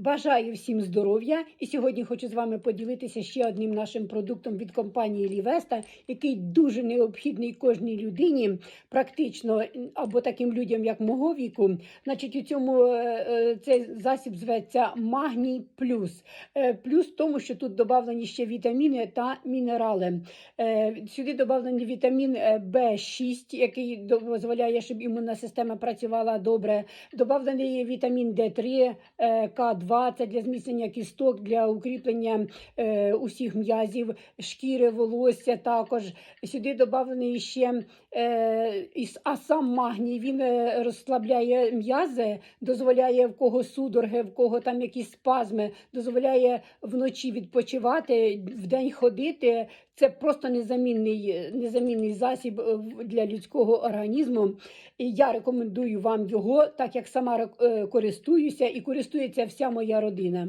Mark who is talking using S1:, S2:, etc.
S1: Бажаю всім здоров'я! І сьогодні хочу з вами поділитися ще одним нашим продуктом від компанії Лівеста, який дуже необхідний кожній людині, практично або таким людям, як мого віку. Значить, у цьому е, е, цей засіб зветься Магній Плюс. Е, Плюс в тому, що тут додавлені ще вітаміни та мінерали. Сюди додавлений вітамін е, В6, який дозволяє, щоб імунна система працювала добре. Добавлений є вітамін Д3, е, К2, це для зміцнення кісток, для укріплення е, усіх м'язів, шкіри, волосся також. Сюди додавлений ще е, а сам магній, він е, розслабляє м'язи, дозволяє в кого судороги, в кого там якісь спазми, дозволяє вночі відпочивати, вдень ходити. Це просто незамінний, незамінний засіб е, для людського організму. І я рекомендую вам його, так як сама е, користуюся і користується вся моя родина.